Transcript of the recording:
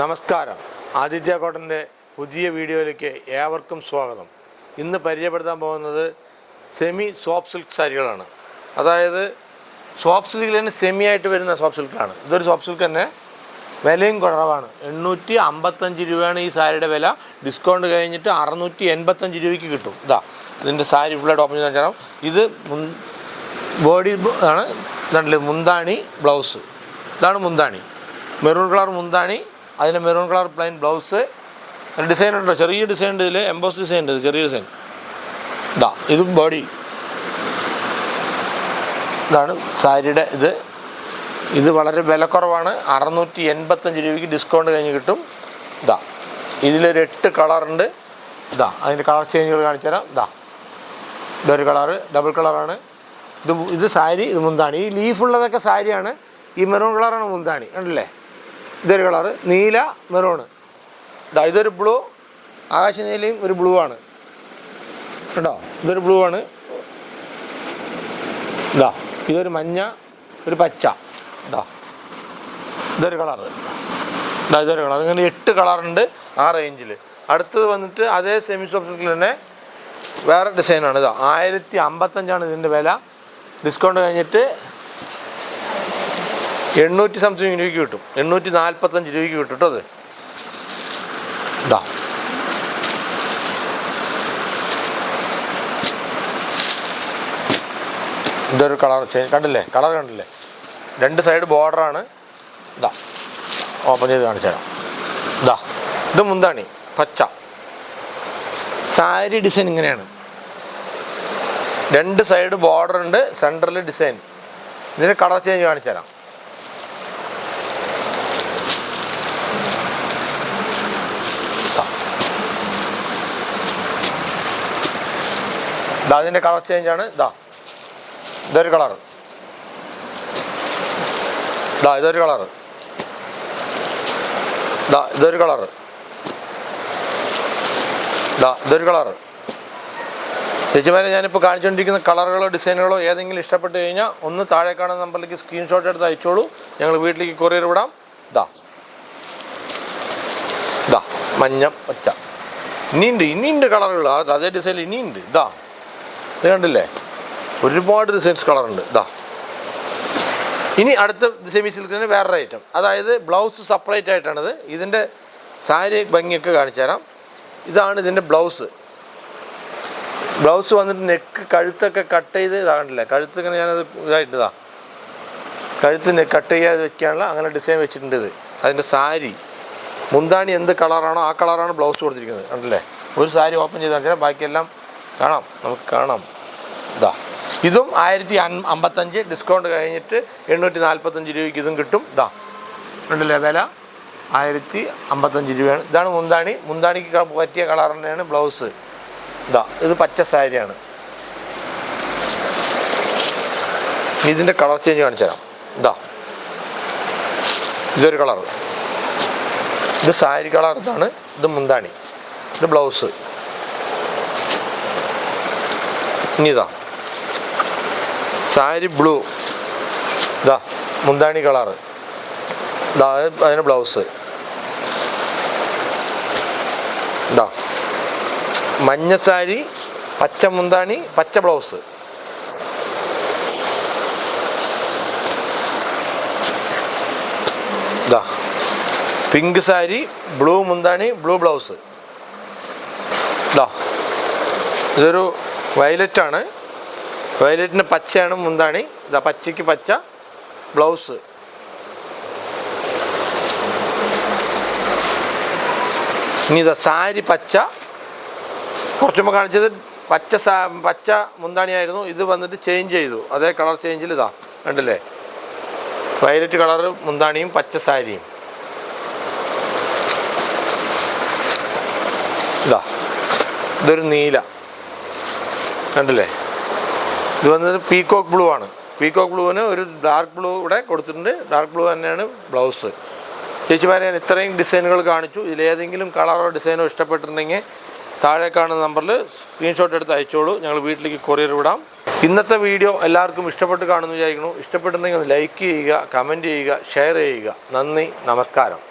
നമസ്കാരം. ആദിത്യ കോട്ടന്റെ പുതിയ വീഡിയോയിലേക്ക് ഏവർക്കും സ്വാഗതം. ഇന്ന് പരിചയപ്പെടുത്താൻ പോകുന്നത് സെമി സോഫ്റ്റ് സിൽക്ക് സാരികളാണ്. അതായത് സോഫ്റ്റ് സിൽക്കിൽ തന്നെ സെമി ആയിട്ട് വരുന്ന സോഫ്റ്റ് സിൽക്കാണ് ഇതൊരു സോഫ്റ്റ് സിൽക്ക് തന്നെ വിലയും കുറവാണ്. എണ്ണൂറ്റി അമ്പത്തഞ്ച് രൂപയാണ് ഈ സാരിയുടെ വില. ഡിസ്കൗണ്ട് കഴിഞ്ഞിട്ട് അറുന്നൂറ്റി എൺപത്തഞ്ച് രൂപയ്ക്ക് കിട്ടും. ഇതാ ഇതിന്റെ സാരി ഫുള്ളായിട്ട് ഓപ്പൺ ചെയ്ത് വെച്ചാൽ ഇത് ബോഡി ആണ് മുന്താണി ബ്ലൗസ്. ഇതാണ് മുന്താണി. മെറൂൺ കളർ മുന്താണി അതിന് maroon colour plain blouse. Design ഉണ്ടോ? ചെറിയ ഡിസൈൻ ഉണ്ട് ഇതിൽ എംബോസ് ഡിസൈൻ ഉണ്ട് ചെറിയ ഡിസൈൻ. ഇതാ ഇത് ബോഡി ഇതാണ് സാരിയുടെ ഇത്. ഇത് വളരെ വിലക്കുറവാണ്. അറുന്നൂറ്റി എൺപത്തഞ്ച് രൂപയ്ക്ക് ഡിസ്കൗണ്ട് കഴിഞ്ഞ് കിട്ടും. ഇതാ ഇതിലൊരു എട്ട് കളറുണ്ട് ഇതാ അതിന്റെ കളർ ചേഞ്ചുകൾ കാണിച്ചു തരാം. ഇതാ ഇതൊരു കളറ് ഡബിൾ കളറാണ് ഇത് ഇത് സാരി ഇത് മുന്താണി. ഈ ലീഫുള്ളതൊക്കെ സാരിയാണ്. ഈ മെറൂൺ കളറാണ് മുന്താണി. കണ്ടില്ലേ? ഇതൊരു കളർ നീല മെറൂണ് ഇതാ ഇതൊരു ബ്ലൂ ആകാശ നീലയും ഒരു ബ്ലൂ ആണ്. കേട്ടോ ഇതൊരു ബ്ലൂ ആണ്. ഇതാ ഇതൊരു മഞ്ഞ ഒരു പച്ച. ഇതാ ഇതൊരു കളർ ഇതാ ഇതൊരു കളർ ഇങ്ങനെ എട്ട് കളറുണ്ട് ആ റേഞ്ചിൽ അടുത്തത് വന്നിട്ട് അതേ സെമി സോഫ്റ്റിൽ തന്നെ വേറെ ഡിസൈനാണ് ഇതാ ആയിരത്തി അമ്പത്തഞ്ചാണ് ഇതിന്റെ വില. ഡിസ്കൗണ്ട് കഴിഞ്ഞിട്ട് എണ്ണൂറ്റി സംതിങ് രൂപയ്ക്ക് കിട്ടും. എണ്ണൂറ്റി നാൽപ്പത്തഞ്ച് രൂപയ്ക്ക് കിട്ടും കേട്ടോ അത്? ഇതാ ഇതൊരു കളർ ചേഞ്ച് കണ്ടില്ലേ? കളർ കണ്ടില്ലേ? രണ്ട് സൈഡ് ബോർഡറാണ്. ഇതാ ഓപ്പൺ ചെയ്ത് കാണിച്ചു തരാം. ഇതാ ഇത് മുന്താണി. പച്ച. സാരി ഡിസൈൻ ഇങ്ങനെയാണ്. രണ്ട് സൈഡ് ബോർഡർ ഉണ്ട് സെന്ററിൽ ഡിസൈൻ. ഇതിന് കളർ ചേഞ്ച് കാണിച്ചു തരാം. ഇതാ അതിന്റെ കളർ ചേഞ്ചാണ് ഇതാ ഇതൊരു കളർ ഇതാ ഇതൊരു കളർ ഇതാ ഇതൊരു കളർ ഇതാ ഇതൊരു കളർ ചേച്ചിമാരെ ഞാനിപ്പോൾ കാണിച്ചുകൊണ്ടിരിക്കുന്ന കളറുകളോ ഡിസൈനുകളോ ഏതെങ്കിലും ഇഷ്ടപ്പെട്ടു കഴിഞ്ഞാൽ ഒന്ന് താഴെ കാണുന്ന നമ്പറിലേക്ക് സ്ക്രീൻഷോട്ട് എടുത്ത് അയച്ചോളൂ. ഞങ്ങൾ വീട്ടിലേക്ക് കൊറിയർ വിടാം. ഇതാ ഇതാ മഞ്ഞ പച്ച ഇനിയുണ്ട് ഇനിയുണ്ട് കളറുകൾ അതേ ഡിസൈനിൽ ഇനിയുണ്ട്. ഇതാ ഇത് കണ്ടില്ലേ? ഒരുപാട് ഡിസൈൻസ് കളറുണ്ട് ഇതാ ഇനി അടുത്ത സെമി സിൽക്കിന് വേറൊരു ഐറ്റം അതായത് ബ്ലൗസ് സെപ്പറേറ്റ് ആയിട്ടാണിത്. ഇതിന്റെ സാരി ഭംഗിയൊക്കെ കാണിച്ചു തരാം. ഇതാണ് ഇതിന്റെ ബ്ലൗസ് ബ്ലൗസ് വന്നിട്ട് നെക്ക് കഴുത്തൊക്കെ കട്ട് ചെയ്ത് ഇതാകണ്ടില്ലേ കഴുത്ത് ഇങ്ങനെ ഞാനത് ഇതായിട്ടതാ ഇതാ. കഴുത്ത് കട്ട് ചെയ്യാതെ വെക്കാനുള്ള അങ്ങനെ ഡിസൈൻ വെച്ചിട്ടുണ്ട് ഇത്. അതിന്റെ സാരി. മുന്താണി എന്ത് കളറാണോ ആ കളറാണ് ബ്ലൗസ് കൊടുത്തിരിക്കുന്നത്. കണ്ടില്ലേ? ഒരു സാരി ഓപ്പൺ ചെയ്ത് കാണിച്ചാൽ ബാക്കിയെല്ലാം കാണാം നമുക്ക് കാണാം. ഇതാ ഇതും ആയിരത്തി അമ്പത്തഞ്ച് ഡിസ്കൗണ്ട് കഴിഞ്ഞിട്ട് എണ്ണൂറ്റി നാൽപ്പത്തഞ്ച് രൂപയ്ക്ക് ഇതും കിട്ടും. ഇതാ ഉണ്ടല്ലേ വില? ആയിരത്തി അമ്പത്തഞ്ച് രൂപയാണ്. ഇതാണ് മുന്താണി. മുന്താണിക്ക് പറ്റിയ കളർ തന്നെയാണ് ബ്ലൗസ് ഇതാ ഇത് പച്ച സാരിയാണ്. ഇതിന്റെ കളർ ചേഞ്ച് കാണിച്ചു തരാം. ഇതാ ഇതൊരു കളർ ഇത് സാരി കളർ ഇതാണ്. ഇത് മുന്താണി. ഇത് ബ്ലൗസ് ഇനി ഇതാ. സാരി ബ്ലൂ. ഇതാ മുന്താണി കളറ്. ഇതാ അത് അതിന് ബ്ലൗസ്. ഇതാ. മഞ്ഞ സാരി പച്ച മുന്താണി പച്ച ബ്ലൗസ്. ഇതാ. പിങ്ക് സാരി ബ്ലൂ മുന്താണി ബ്ലൂ ബ്ലൗസ്. ഇതാ. ഇതൊരു വയലറ്റ് ആണ് വയലറ്റിന് പച്ചയാണ് മുന്താണി. ഇതാ പച്ചയ്ക്ക് പച്ച ബ്ലൗസ്. ഇനി ഇതാ സാരി പച്ച. കുറച്ച് മുമ്പ് കാണിച്ചത് പച്ച സാ പച്ച മുന്താണിയായിരുന്നു. ഇത് വന്നിട്ട് ചേഞ്ച് ചെയ്തു. അതേ കളർ ചേഞ്ചിൽ ഇതാ. കണ്ടില്ലേ? വയലറ്റ് കളർ മുന്താണിയും പച്ച സാരിയും. ഇതാ. ഇതൊരു നീല. കണ്ടില്ലേ? ഇത് വന്നത് പീകോക്ക് ബ്ലൂ ആണ്. പീകോക്ക് ബ്ലൂവിന് ഒരു ഡാർക്ക് ബ്ലൂ ഇവിടെ കൊടുത്തിട്ടുണ്ട്. ഡാർക്ക് ബ്ലൂ തന്നെയാണ് ബ്ലൗസ് ചേച്ചിമാരെ ഞാൻ ഇത്രയും ഡിസൈനുകൾ കാണിച്ചു. ഇതിലേതെങ്കിലും കളറോ ഡിസൈനോ ഇഷ്ടപ്പെട്ടിട്ടുണ്ടെങ്കിൽ താഴെ കാണുന്ന നമ്പറിൽ സ്ക്രീൻഷോട്ട് എടുത്ത് അയച്ചോളൂ. ഞങ്ങൾ വീട്ടിലേക്ക് കൊറിയർ വിടാം. ഇന്നത്തെ വീഡിയോ എല്ലാവർക്കും ഇഷ്ടപ്പെട്ട് കാണുമെന്ന് വിചാരിക്കുന്നു. ഇഷ്ടപ്പെട്ടുണ്ടെങ്കിൽ ഒന്ന് ലൈക്ക് ചെയ്യുക കമന്റ് ചെയ്യുക ഷെയർ ചെയ്യുക. നന്ദി നമസ്കാരം.